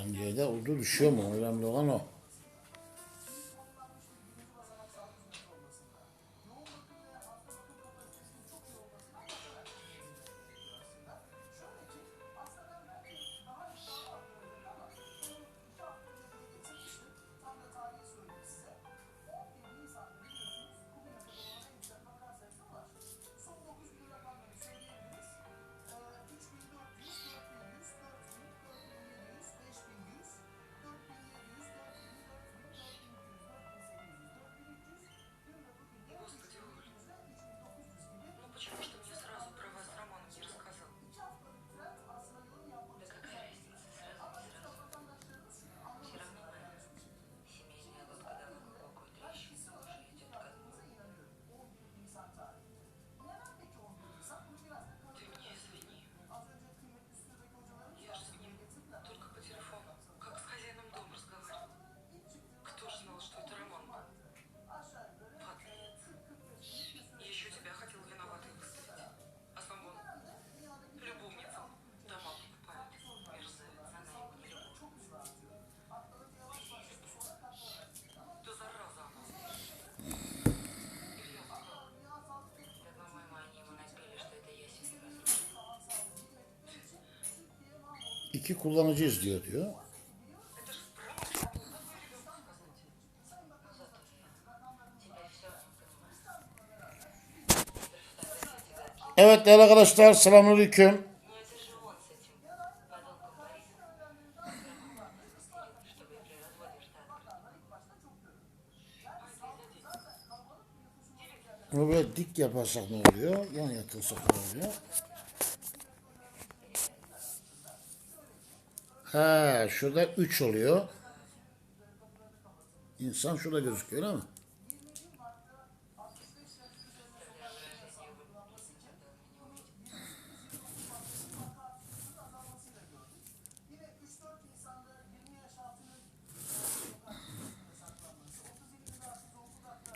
Canlı yayında oldu düşüyor mu? Önemli olan o. iki kullanıcı izliyor diyor. Evet değerli arkadaşlar selamünaleyküm. Bunu böyle dik yaparsak ne oluyor? Yan yatırsak ne oluyor? He, şurada 3 oluyor. İnsan şurada gözüküyor mi?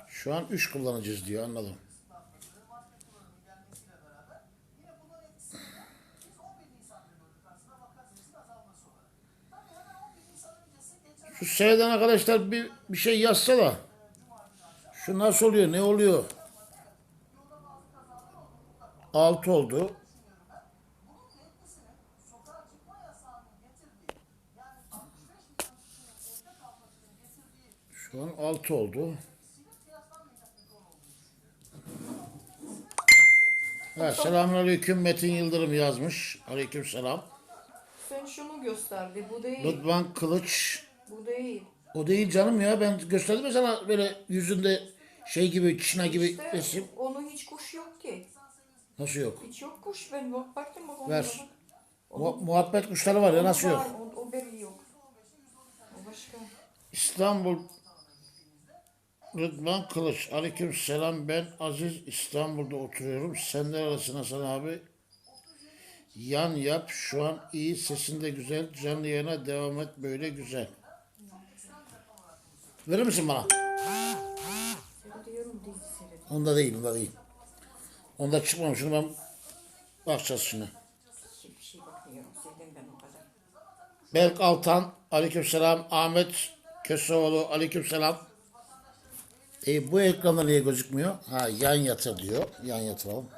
Şu an 3 kullanıcıyız diyor anladım. Şu seyreden arkadaşlar bir, bir şey yazsa da. Şu nasıl oluyor? Ne oluyor? 6 oldu. Şu an 6 oldu. Evet, selamünaleyküm Metin Yıldırım yazmış. Aleykümselam. Sen şunu gösterdi. Bu değil. Rıdvan Kılıç. Bu değil. O değil canım ya. Ben gösterdim ya sana böyle yüzünde şey gibi, çina gibi İşte resim. onun hiç kuş yok ki. Nasıl yok? Hiç yok kuş. Ben bak baktım bak Ver. onlara bak. Mu- muhabbet kuşları var ya nasıl yok? Var, O, o beri yok. O başka. İstanbul Rıdvan Kılıç. Aleyküm selam. Ben Aziz İstanbul'da oturuyorum. Senden arasın Hasan abi. Yan yap. Şu an iyi. Sesin de güzel. Canlı yayına devam et. Böyle güzel. Verir misin bana? Onda değil. Onda değil. Onda çıkmamış. Şunu ben bakacağız şimdi. Berk Altan, aleykümselam. Ahmet Köseoğlu, aleykümselam. E, bu ekranda niye gözükmüyor? Ha, yan yatır diyor. Yan yatıralım.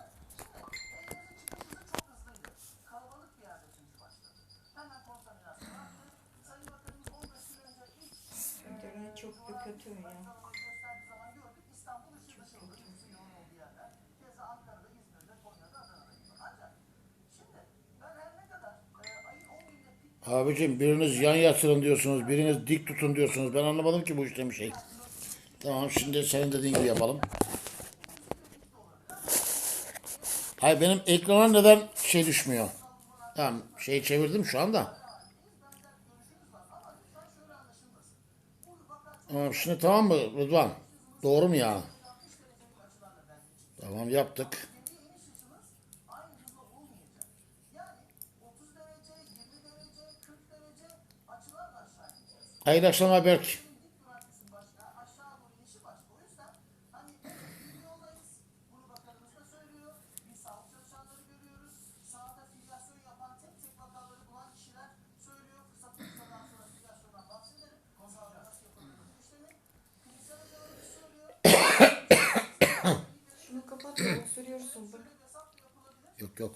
İnternet çok bir kötü ya. Abicim biriniz yan yatırın diyorsunuz, biriniz dik tutun diyorsunuz. Ben anlamadım ki bu işte bir şey. Tamam şimdi senin dediğin gibi yapalım. Hayır benim ekrana neden şey düşmüyor? Tamam şeyi çevirdim şu anda. Tamam şimdi tamam mı Rıdvan? Doğru mu yani? Tamam yaptık. Hayırlı akşamlar Berk. Yok yok.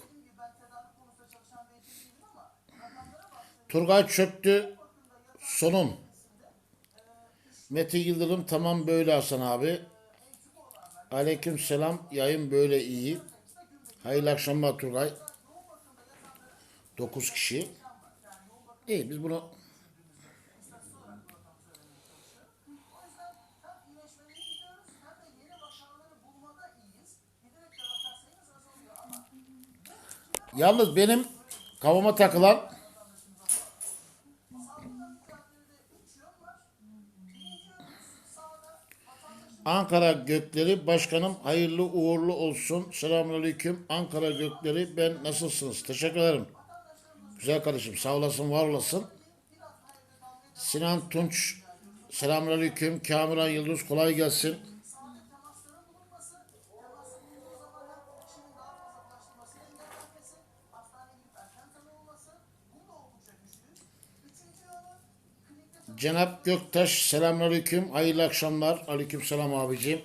Turgay çöktü. Sonun. Mete Yıldırım tamam böyle Hasan abi. Aleyküm selam. Yayın böyle iyi. Hayırlı akşamlar Turgay. 9 kişi. İyi biz bunu Yalnız benim kafama takılan Ankara Gökleri Başkanım hayırlı uğurlu olsun. Selamünaleyküm. Ankara Gökleri ben nasılsınız? Teşekkür ederim. Güzel kardeşim sağ olasın var olasın. Sinan Tunç Selamünaleyküm. Kamuran Yıldız kolay gelsin. Cenap Göktaş selamünaleyküm. Hayırlı akşamlar. Aleyküm selam abicim.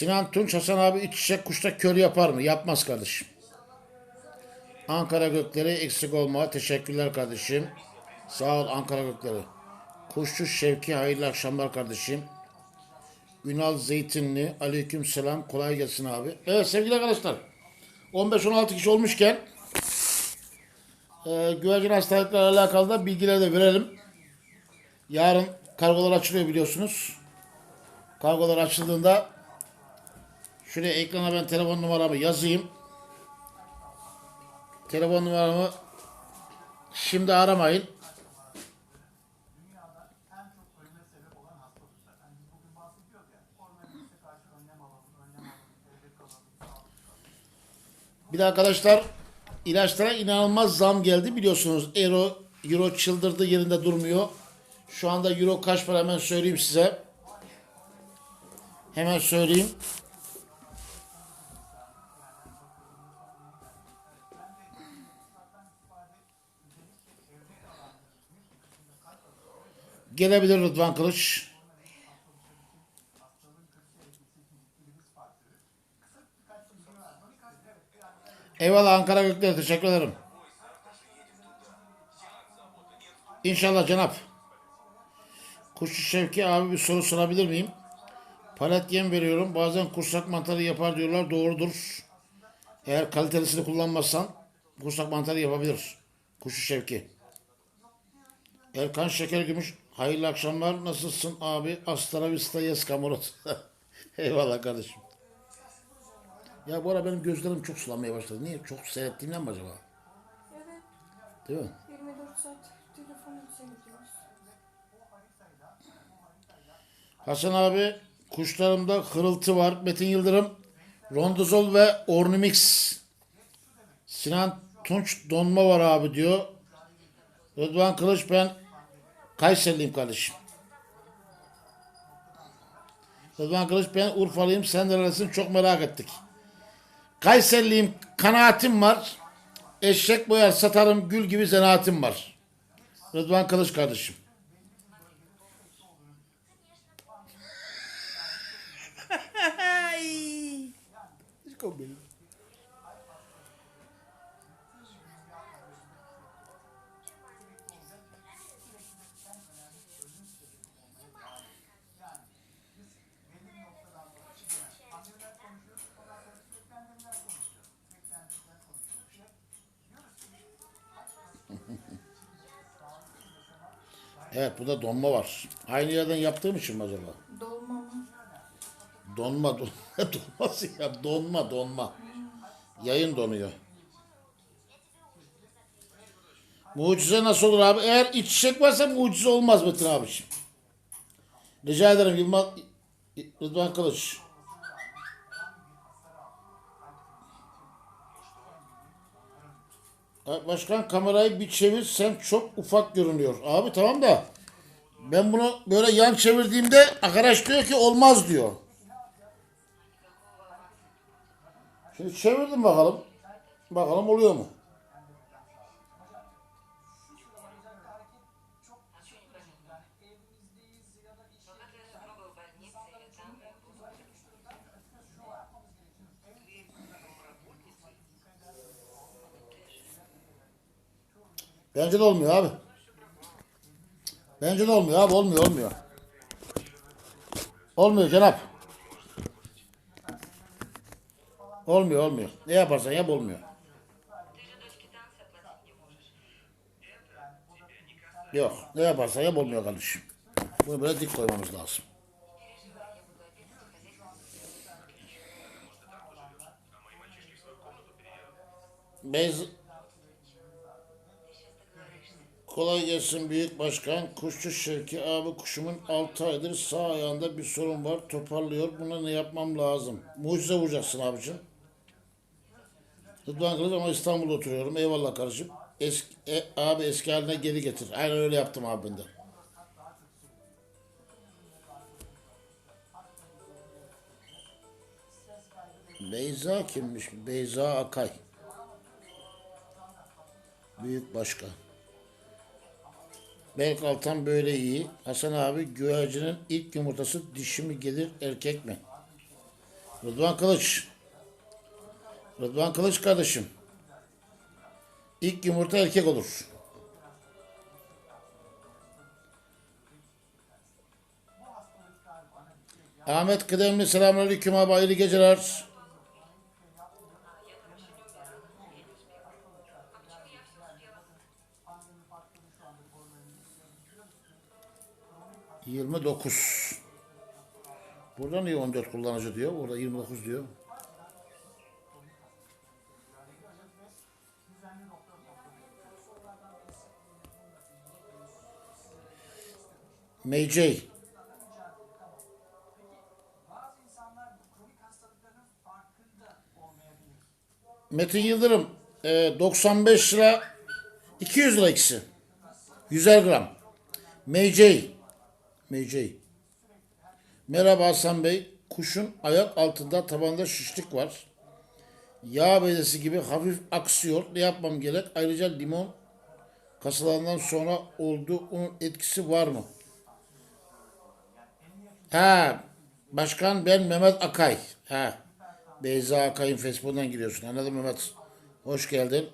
Sinan Tunç Hasan abi iç çiçek kuşta kör yapar mı? Yapmaz kardeşim. Ankara Gökleri eksik olma. Teşekkürler kardeşim. Sağ ol Ankara Gökleri. Kuşçu Şevki hayırlı akşamlar kardeşim. Ünal Zeytinli aleyküm selam kolay gelsin abi. Evet sevgili arkadaşlar 15-16 kişi olmuşken e, güvercin hastalıklarla alakalı da bilgileri de verelim. Yarın kargolar açılıyor biliyorsunuz. Kargolar açıldığında Şuraya ekrana ben telefon numaramı yazayım. Telefon numaramı şimdi aramayın. Bir de arkadaşlar ilaçlara inanılmaz zam geldi biliyorsunuz. Euro, Euro çıldırdı yerinde durmuyor. Şu anda Euro kaç para hemen söyleyeyim size. Hemen söyleyeyim. Gelebilir Rıdvan Kılıç. Eyvallah Ankara Gökleri teşekkür ederim. İnşallah Cenap. Kuşçu Şevki abi bir soru sorabilir miyim? Palet yem veriyorum. Bazen kursak mantarı yapar diyorlar. Doğrudur. Eğer kalitelisini kullanmazsan kursak mantarı yapabilir. Kuşçu Şevki. Erkan Şeker Gümüş. Hayırlı akşamlar. Nasılsın abi? Hasta vista yes kamurot. Eyvallah kardeşim. Ya bu ara benim gözlerim çok sulanmaya başladı. Niye? Çok seyrettiğimden mi acaba? Evet. Değil mi? 24 saat telefonu seyrediyoruz. Hasan abi kuşlarımda hırıltı var. Metin Yıldırım Rondozol ve Ornimix. Sinan Tunç donma var abi diyor. Rıdvan Kılıç ben Kayserliyim kardeşim. Rıdvan Kılıç ben Urfalıyım sen neredesin çok merak ettik. Kayserliyim kanaatim var. Eşek boyar satarım gül gibi zanaatim var. Rıdvan Kılıç kardeşim. Evet burada donma var. Aynı yerden yaptığım için mi acaba? Dolma mı? Donma, donma, donması ya. Donma, donma. Yayın donuyor. Mucize nasıl olur abi? Eğer iç çiçek varsa mucize olmaz Metin abiciğim. Rica ederim Yılmaz Rıdvan Kılıç. Başkan kamerayı bir çevir sen çok ufak görünüyor. Abi tamam da ben bunu böyle yan çevirdiğimde arkadaş diyor ki olmaz diyor. Şimdi çevirdim bakalım. Bakalım oluyor mu? Bence de olmuyor abi. Bence de olmuyor abi. Olmuyor olmuyor. Olmuyor Cenap. Olmuyor olmuyor. Ne yaparsan yap olmuyor. Yok. Ne yaparsan yap olmuyor kardeşim. Bunu böyle dik koymamız lazım. Beyz Kolay gelsin büyük başkan. Kuşçu Şevki abi kuşumun 6 aydır sağ ayağında bir sorun var. Toparlıyor. Buna ne yapmam lazım? Mucize vuracaksın abicim. Rıdvan Kılıç ama İstanbul'da oturuyorum. Eyvallah kardeşim. Eski, e, abi eski haline geri getir. Aynen öyle yaptım abi de. Beyza kimmiş? Beyza Akay. Büyük başkan. Belki Altan böyle iyi. Hasan abi güvercinin ilk yumurtası dişi mi gelir erkek mi? Rıdvan Kılıç. Rıdvan Kılıç kardeşim. İlk yumurta erkek olur. Ahmet Kıdemli selamünaleyküm abi hayırlı geceler. Yirmi dokuz. Burada niye 14 kullanıcı diyor? Burada 29 diyor. MJ. Metin Yıldırım e, 95 lira 200 lira ikisi. 100'er gram. MJ. MJ. Merhaba Hasan Bey. Kuşun ayak altında tabanda şişlik var. Yağ bezesi gibi hafif aksıyor. Ne yapmam gerek? Ayrıca limon kasalarından sonra oldu. Onun etkisi var mı? Ha, başkan ben Mehmet Akay. Ha, Beyza Akay'ın Facebook'undan giriyorsun. Anladım Mehmet. Hoş geldin.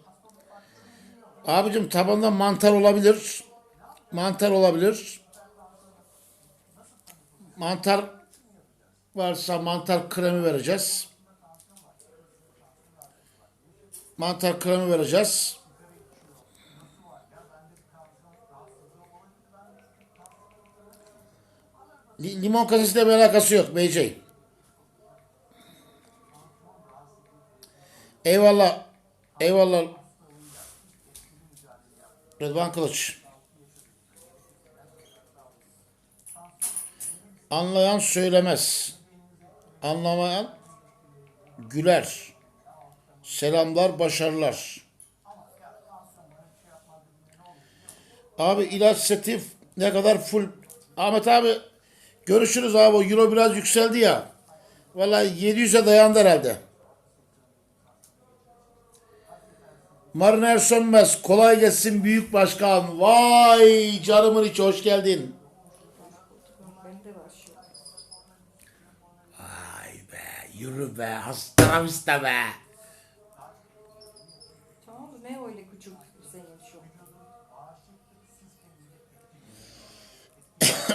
Abicim tabanda mantar olabilir. Mantar olabilir. Mantar varsa mantar kremi vereceğiz. Mantar kremi vereceğiz. Li- Limon kasesiyle bir alakası yok Beyciğim. Eyvallah. Eyvallah. Rıdvan Kılıç. Anlayan söylemez. Anlamayan güler. Selamlar, başarılar. Abi ilaç seti ne kadar full. Ahmet abi görüşürüz abi. O euro biraz yükseldi ya. Vallahi 700'e dayandı herhalde. Mariner Sönmez. Kolay gelsin büyük başkan. Vay canımın içi hoş geldin. Bende var şu. Vay be yürü be hastaram iste be. Tamam mı? Ne öyle küçük senin şu?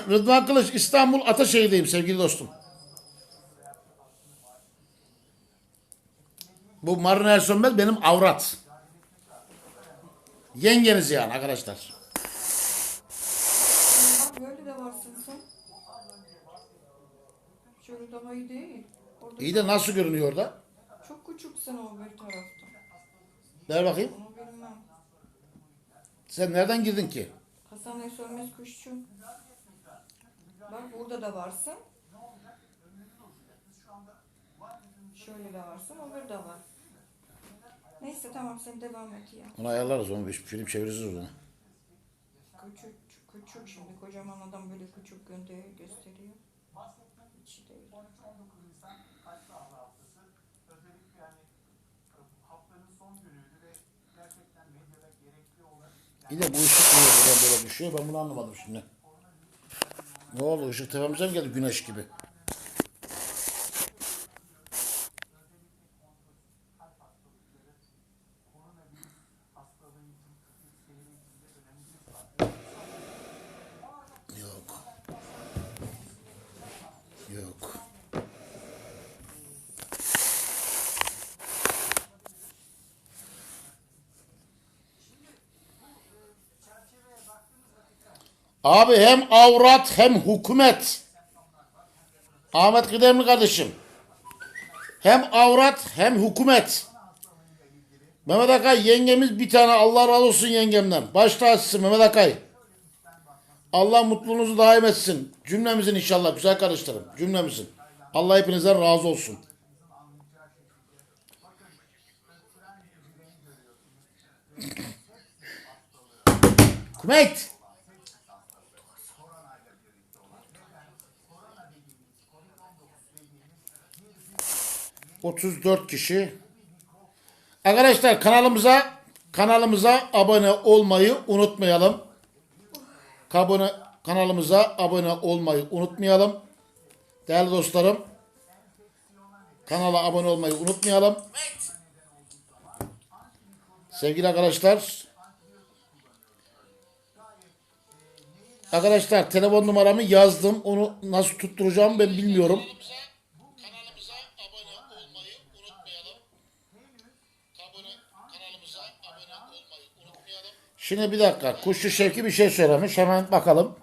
Rıdvan Kılıç İstanbul Ataşehir'deyim sevgili dostum. Bu Mariner Sönmez benim avrat. Yengeniz yani arkadaşlar. Bak böyle de varsın sen. Şöyle daha iyi değil. Orada İyi de nasıl görünüyor orada? çok küçüksen o bir tarafta. Ver bakayım. Onu bilmem. Sen nereden girdin ki? Hasan ne sönmez kuşçu. Bak burada da varsın. Şöyle de varsın, öbür de var. Neyse tamam sen devam et ya. Onu ayarlarız onu bir film çeviririz onu. Küçük, küçük şimdi kocaman adam böyle küçük gönderiyor gösteriyor. Hiç değil. Bir de bu ışık niye buradan böyle düşüyor ben bunu anlamadım şimdi. Ne oldu ışık tepemize mi geldi güneş gibi? Yok. Yok. Abi hem avrat hem hükümet. Ahmet Kıdemli kardeşim. Hem avrat hem hükümet. Mehmet Akay yengemiz bir tane Allah razı olsun yengemden. Baş tacısın Mehmet Akay. Allah mutluluğunuzu daim etsin. Cümlemizin inşallah güzel kardeşlerim. Cümlemizin. Allah hepinizden razı olsun. Hükümet. 34 kişi. Arkadaşlar kanalımıza kanalımıza abone olmayı unutmayalım. Abone, kanalımıza abone olmayı unutmayalım. Değerli dostlarım. Kanala abone olmayı unutmayalım. Sevgili arkadaşlar. Arkadaşlar telefon numaramı yazdım. Onu nasıl tutturacağımı ben bilmiyorum. Kanalımıza abone olmayı unutmayalım. Abone, kanalımıza abone olmayı unutmayalım. Şimdi bir dakika. Kuşçu Şevki bir şey söylemiş. Hemen bakalım.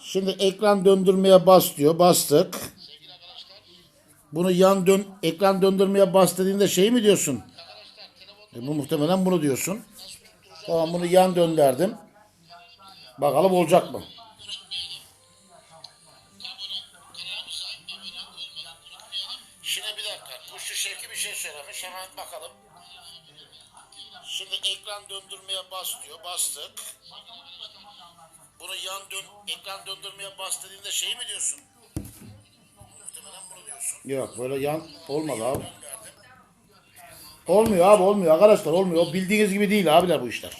Şimdi ekran döndürmeye bas diyor. Bastık. Bunu yan dön, ekran döndürmeye bas dediğinde şey mi diyorsun? E, bu muhtemelen bunu diyorsun. Tamam bunu yan döndürdüm. Bakalım olacak mı? Şimdi bir dakika. Kuşçu Şevki bir şey söylemiş. Hemen bakalım. Şimdi ekran döndürmeye bas diyor. Bastık. Bunu yan dön, ekran döndürmeye bas dediğinde şey mi diyorsun? Yok böyle yan olmadı abi. Olmuyor abi olmuyor arkadaşlar olmuyor. Bildiğiniz gibi değil abiler bu işler.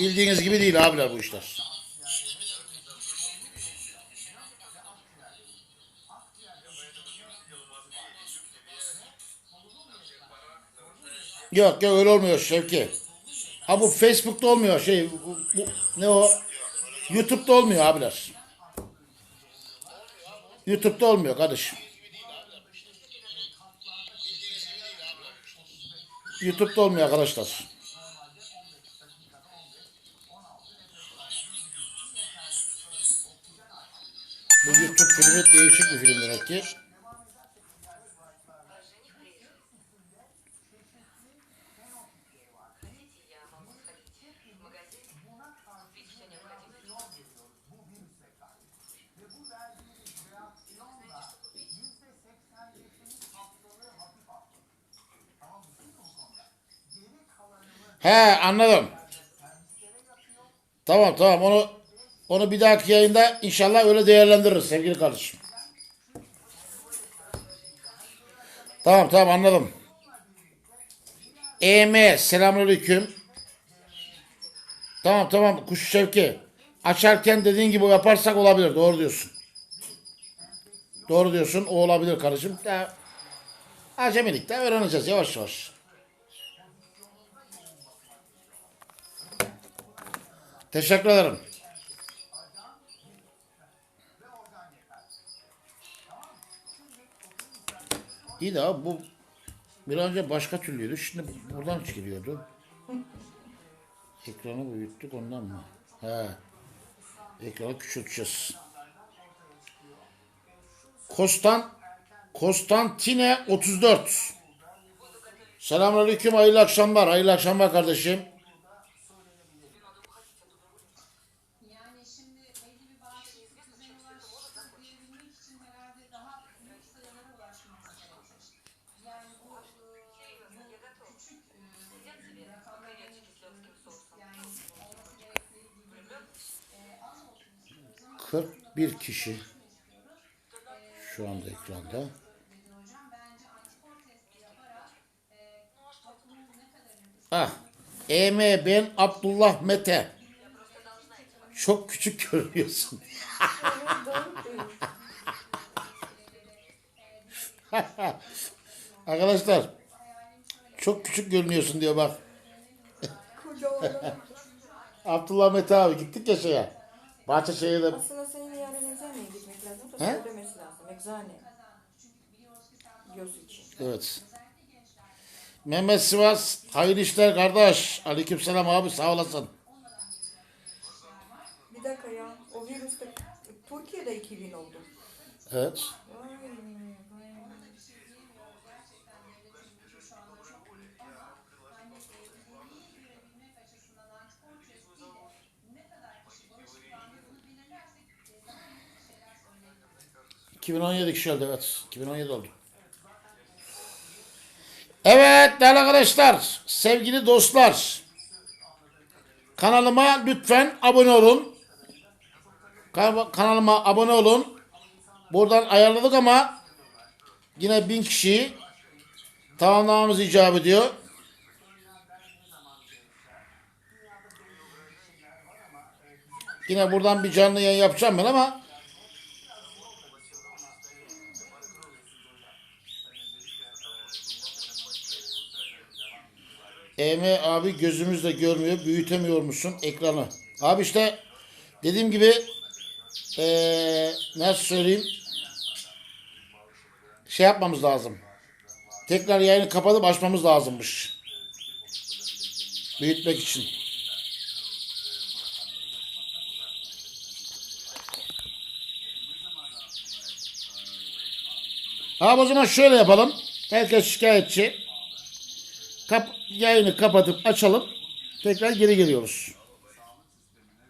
Bildiğiniz gibi değil abiler bu işler. Yok yok öyle olmuyor Şevki. Ha bu Facebook'ta olmuyor şey bu, bu- ne o? YouTube'da olmuyor abiler. YouTube'da olmuyor kardeşim. YouTube'da olmuyor arkadaşlar. Bu YouTube filmi değişik bir film demek ki. He anladım. Tamam tamam onu onu bir dahaki yayında inşallah öyle değerlendiririz sevgili kardeşim. Tamam tamam anladım. EM selamünaleyküm. Tamam tamam kuş şevki. Açarken dediğin gibi yaparsak olabilir. Doğru diyorsun. Doğru diyorsun. O olabilir kardeşim. Ya, acemilikte öğreneceğiz yavaş yavaş. Teşekkür ederim. İyi de abi bu bir önce başka türlüydü. Şimdi buradan çıkıyordu. Ekranı büyüttük ondan mı? He. Ekranı küçülteceğiz. Kostan Konstantine 34. Selamünaleyküm. Hayırlı akşamlar. Hayırlı akşamlar kardeşim. Yani şimdi belli bir bağışıklık düzeni ulaştı diyebilmek için herhalde daha büyük sayılara ulaşması gerekir. Yani bu, e, bu 41 kişi şu anda ekranda. dedi hocam. Bence antikor testi yaparak e, toplumun ne kadar nüfus Ah, EM ben Abdullah Mete. Çok küçük görünüyorsun. Arkadaşlar çok küçük görünüyorsun diyor bak. Abdullah Mete abi gittik ya şeye. Bahçeşehir'de Aslında senin yarın eczaneye gitmek lazım He? lazım. Göz için. Evet. Mehmet Sivas, hayırlı işler kardeş. Aleykümselam abi sağ olasın. Bir dakika ya. O virüs de Türkiye'de 2000 oldu. Evet. Şeyler söyleyebiliriz. 2017 kişi oldu evet. 2017 oldu. Evet değerli arkadaşlar, sevgili dostlar. Kanalıma lütfen abone olun. Kan- Kanalıma abone olun. Buradan ayarladık ama yine bin kişiyi tamamlamamız icap ediyor. Yine buradan bir canlı yayın yapacağım ben ama EM abi gözümüzle görmüyor. Büyütemiyor musun ekranı? Abi işte dediğim gibi eee nasıl söyleyeyim şey yapmamız lazım. Tekrar yayını kapatıp açmamız lazımmış. Büyütmek için. Abi o zaman şöyle yapalım. Herkes şikayetçi. Kap, yayını kapatıp açalım. Tekrar geri geliyoruz.